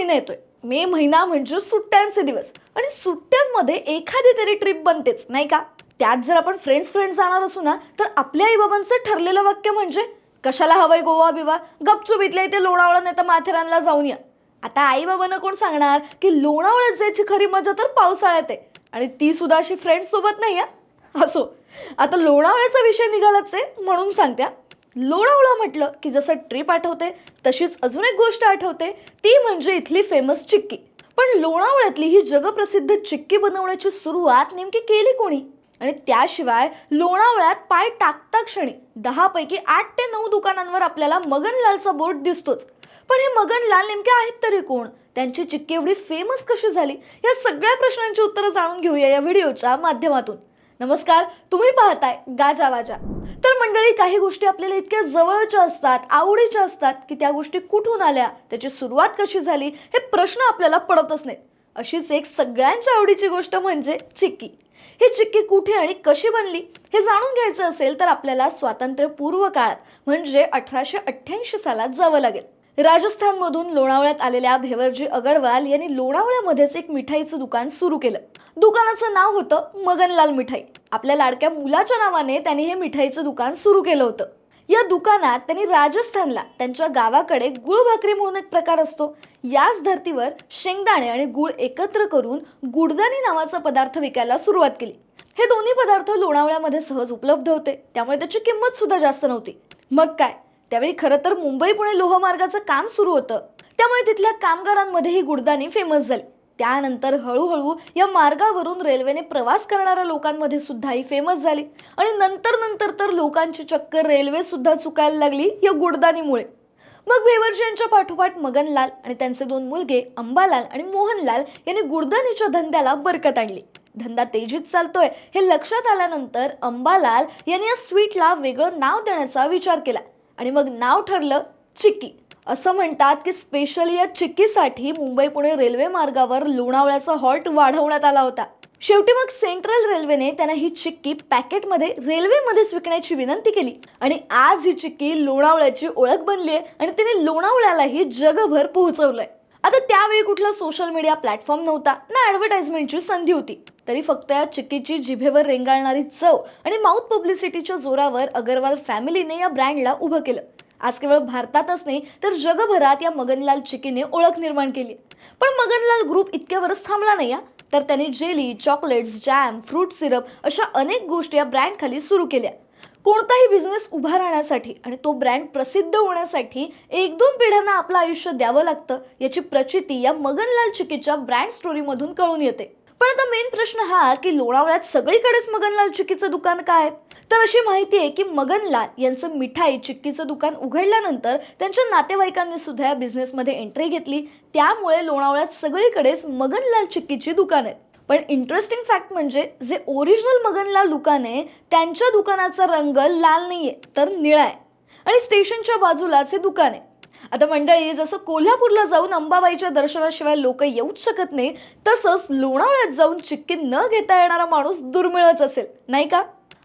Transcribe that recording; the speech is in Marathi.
महिना येतोय. मे महिना म्हणजे सुट्ट्यांचे दिवस. आणि सुट्ट्यांमध्ये एखादी तरी ट्रिप बनतेच नाही का? त्यात जर आपण फ्रेंड्स फ्रेंड्स जाणार असू ना तर आपल्या आईबाबांचं ठरलेलं वाक्य म्हणजे कशाला हवंय गोवा बिवा? गपचूप इथल्या इथे लोणावळा नाही तर माथेरानला जाऊन या. आता आईबाबांना कोण सांगणार की लोणावळ्यात जायची खरी मजा तर पावसाळ्यात आहे. आणि ती सुद्धा अशी फ्रेंड्स सोबत नाही आहे असो. आता लोणावळ्याचा विषय निघालाच आहे म्हणून सांगत्या लोणावळा म्हटलं की जसं ट्रिप आठवते तशीच अजून एक गोष्ट आठवते. ती म्हणजे इथली फेमस चिक्की. पण लोणावळ्यातली ही जगप्रसिद्ध चिक्की बनवण्याची सुरुवात नेमकी केली कोणी? आणि त्याशिवाय लोणावळ्यात पाय टाकता क्षणी दहापैकी आठ ते नऊ दुकानांवर आपल्याला मगनलालचा बोर्ड दिसतोच. पण हे मगनलाल नेमके आहेत तरी कोण? त्यांची चिक्की एवढी फेमस कशी झाली? या सगळ्या प्रश्नांची उत्तरं जाणून घेऊया या व्हिडिओच्या माध्यमातून. नमस्कार तुम्ही पाहताय गाजा वाजा. तर मंडळी काही गोष्टी आपल्याला इतक्या जवळच्या असतात आवडीच्या असतात की त्या गोष्टी कुठून आल्या त्याची सुरुवात कशी झाली हे प्रश्न आपल्याला पडतच नाहीत. अशीच एक सगळ्यांच्या आवडीची गोष्ट म्हणजे चिक्की. ही चिक्की कुठे आणि कशी बनली हे जाणून घ्यायचं असेल तर आपल्याला स्वातंत्र्यपूर्व काळात म्हणजे अठराशे अठ्ठ्याऐंशी सालात जावं लागेल. राजस्थानमधून लोणावळ्यात आलेल्या भेवरजी अगरवाल यांनी लोणावळ्यामध्येच एक मिठाईचं दुकान सुरू केलं. दुकानाचं नाव होतं मगनलाल मिठाई. आपल्या लाडक्या मुलाच्या नावाने त्यांनी हे मिठाईचं दुकान सुरू केलं होतं. या दुकानात त्यांनी राजस्थानला त्यांच्या गावाकडे गुळ भाकरी म्हणून एक प्रकार असतो. याच धर्तीवर शेंगदाणे आणि गुळ एकत्र करून गुडदाणी नावाचा पदार्थ विकायला सुरुवात केली. हे दोन्ही पदार्थ लोणावळ्यामध्ये सहज उपलब्ध होते. त्यामुळे त्याची किंमत सुद्धा जास्त नव्हती. मग काय? त्यावेळी खरं तर मुंबई पुणे लोहमार्गाचं काम सुरू होतं. त्यामुळे तिथल्या कामगारांमध्ये ही गुडदाणी फेमस झाली. त्यानंतर हळूहळू या मार्गावरून रेल्वेने प्रवास करणाऱ्या लोकांमध्ये सुद्धा ही फेमस झाली. आणि नंतर नंतर तर लोकांची चक्कर रेल्वे सुद्धा चुकायला लागली या गुडदानीमुळे मग भेवरजी यांच्या पाठोपाठ मगनलाल आणि त्यांचे दोन मुलगे अंबालाल आणि मोहनलाल यांनी गुडदानीच्या धंद्याला बरकत आणली. धंदा तेजीत चालतोय हे लक्षात आल्यानंतर अंबालाल यांनी या स्वीटला वेगळं नाव देण्याचा विचार केला. आणि मग नाव ठरलं चिक्की. असं म्हणतात की स्पेशली या चिक्कीसाठी मुंबई पुणे रेल्वे मार्गावर लोणावळ्याचा हॉल्ट वाढवण्यात आला होता. शेवटी मग सेंट्रल रेल्वेने त्यांना ही चिक्की पॅकेटमध्ये रेल्वेमध्येच विकण्याची विनंती केली. आणि आज ही चिक्की लोणावळ्याची ओळख बनली आहे आणि तिने लोणावळ्यालाही जगभर पोहोचवलंय. आता त्यावेळी कुठला सोशल मीडिया प्लॅटफॉर्म नव्हता ना ॲडव्हर्टाइजमेंटची संधी होती. तरी फक्त या चिक्कीची जिभेवर रेंगाळणारी चव आणि माउथ पब्लिसिटीच्या जोरावर अगरवाल फॅमिलीने या ब्रँडला उभं केलं. आज केवळ भारतातच नाही तर जगभरात या मगनलाल चिकीने ओळख निर्माण केली. पण मगनलाल ग्रुप इतक्यावरच थांबला नाही या तर त्यांनी jelly chocolates jam fruit syrup अशा अनेक गोष्टी या ब्रँडखाली सुरू केल्या. कोणताही बिझनेस उभा राहण्यासाठी आणि तो ब्रँड प्रसिद्ध होण्यासाठी एक दोन पिढ्यांना आपलं आयुष्य द्यावं लागतं याची प्रचिती या मगनलाल चिकीच्या ब्रँड स्टोरीमधून कळून येते. पण आता मेन प्रश्न हा की लोणावळ्यात सगळीकडेच मगनलाल चिकीचं दुकान काय आहे? तर अशी माहिती आहे की मगनलाल यांचं मिठाई चिक्कीचं दुकान उघडल्यानंतर त्यांच्या नातेवाईकांनी सुद्धा या बिझनेसमध्ये एंट्री घेतली. त्यामुळे लोणावळ्यात सगळीकडेच मगनलाल चिक्कीची दुकान आहेत. पण इंटरेस्टिंग फॅक्ट म्हणजे जे ओरिजिनल मगनलाल दुकान आहे त्यांच्या दुकानाचा रंग लाल नाहीये तर निळा आहे. आणि स्टेशनच्या बाजूलाच हे दुकान आहे. आता मंडळी जसं कोल्हापूरला जाऊन अंबाबाईच्या दर्शनाशिवाय लोक येऊच शकत नाही तसंच लोणावळ्यात जाऊन चिक्की न घेता येणारा माणूस दुर्मिळच असेल. नाही का?